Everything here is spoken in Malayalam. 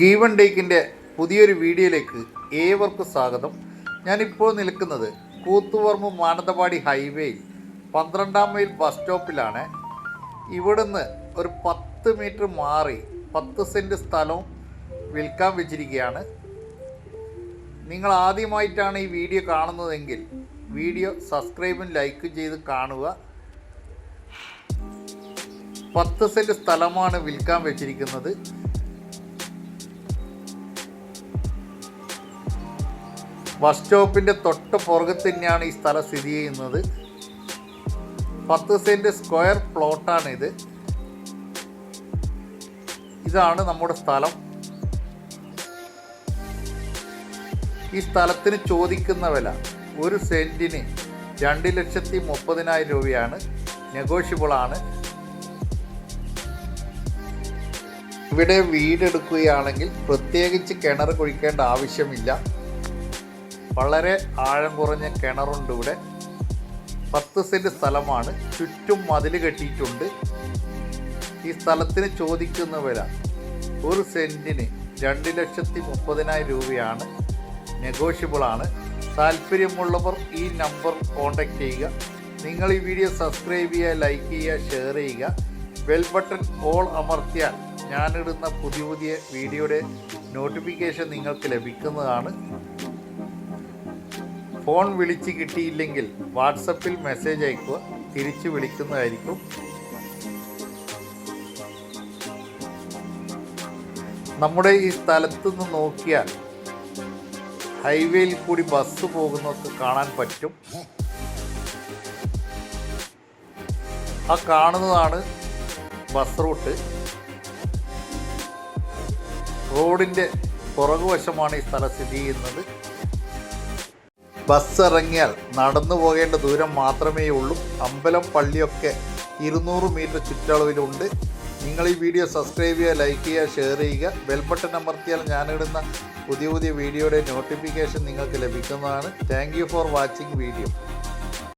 ഗീവൺ ടേക്കിന്റെ പുതിയൊരു വീഡിയോയിലേക്ക് ഏവർക്കും സ്വാഗതം. ഞാനിപ്പോൾ നിൽക്കുന്നത് കൂത്തുവർമ്മ മാനന്തവാടി ഹൈവേയിൽ പന്ത്രണ്ടാം മൈൽ ബസ് സ്റ്റോപ്പിലാണ്. ഇവിടുന്ന് ഒരു പത്ത് മീറ്റർ മാറി പത്ത് സെന്റ് സ്ഥലവും വിൽക്കാൻ വെച്ചിരിക്കുകയാണ്. നിങ്ങൾ ആദ്യമായിട്ടാണ് ഈ വീഡിയോ കാണുന്നതെങ്കിൽ വീഡിയോ സബ്സ്ക്രൈബും ലൈക്കും ചെയ്ത് കാണുക. പത്ത് സെന്റ് സ്ഥലമാണ് വിൽക്കാൻ വെച്ചിരിക്കുന്നത്. ബസ് സ്റ്റോപ്പിന്റെ തൊട്ട് പുറകത്ത് തന്നെയാണ് ഈ സ്ഥലം സ്ഥിതി ചെയ്യുന്നത്. പത്ത് സെന്റ് സ്ക്വയർ പ്ലോട്ടാണ് ഇത്. ഇതാണ് നമ്മുടെ സ്ഥലം. ഈ സ്ഥലത്തിന് ചോദിക്കുന്ന വില ഒരു സെന്റിന് രണ്ട് ലക്ഷത്തി മുപ്പതിനായിരം രൂപയാണ്. നെഗോഷ്യബിളാണ് ഇവിടെ വീടെടുക്കുകയാണെങ്കിൽ പ്രത്യേകിച്ച് കിണർ കുഴിക്കേണ്ട ആവശ്യമില്ല. വളരെ ആഴം കുറഞ്ഞ കിണറുണ്ട് ഇവിടെ. പത്ത് സെന്റ് സ്ഥലമാണ്. ചുറ്റും മതിൽ കെട്ടിയിട്ടുണ്ട്. ഈ സ്ഥലത്തിന് ചോദിക്കുന്ന വില ഒരു സെന്റിന് രണ്ട് ലക്ഷത്തി മുപ്പതിനായിരം രൂപയാണ്. നെഗോഷ്യബിളാണ് താല്പര്യമുള്ളവർ ഈ നമ്പർ കോൺടാക്റ്റ് ചെയ്യുക. നിങ്ങൾ ഈ വീഡിയോ സബ്സ്ക്രൈബ് ചെയ്യുക ലൈക്ക് ചെയ്യുക ഷെയർ ചെയ്യുക. ബെൽ ബട്ടൺ ഓൾ അമർത്തിയാൽ ഞാനിടുന്ന പുതിയ പുതിയ വീഡിയോയുടെ നോട്ടിഫിക്കേഷൻ നിങ്ങൾക്ക് ലഭിക്കുന്നതാണ്. ഫോൺ വിളിച്ച് കിട്ടിയില്ലെങ്കിൽ വാട്സപ്പിൽ മെസ്സേജ് അയക്കുക. തിരിച്ച് വിളിക്കുന്നതായിരിക്കും. നമ്മുടെ ഈ സ്ഥലത്ത് നിന്ന് നോക്കിയാൽ ഹൈവേയിൽ കൂടി ബസ് പോകുന്നതൊക്കെ കാണാൻ പറ്റും. ആ കാണുന്നതാണ് ബസ് റൂട്ട്. റോഡിന്റെ പുറകുവശമാണ് ഈ സ്ഥലം സ്ഥിതി ചെയ്യുന്നത്. ബസ് ഇറങ്ങിയാൽ നടന്നു പോകേണ്ട ദൂരം മാത്രമേ ഉള്ളൂ. അമ്പലം പള്ളിയൊക്കെ ഇരുന്നൂറ് മീറ്റർ ചുറ്റളവിലുണ്ട്. നിങ്ങൾ ഈ വീഡിയോ സബ്സ്ക്രൈബ് ചെയ്യുക ലൈക്ക് ചെയ്യുക ഷെയർ ചെയ്യുക. ബെൽ ബട്ടൺ അമർത്തിയാൽ ഞാനിടുന്ന പുതിയ പുതിയ വീഡിയോയുടെ നോട്ടിഫിക്കേഷൻ നിങ്ങൾക്ക് ലഭിക്കുന്നതാണ്. Thank for watching video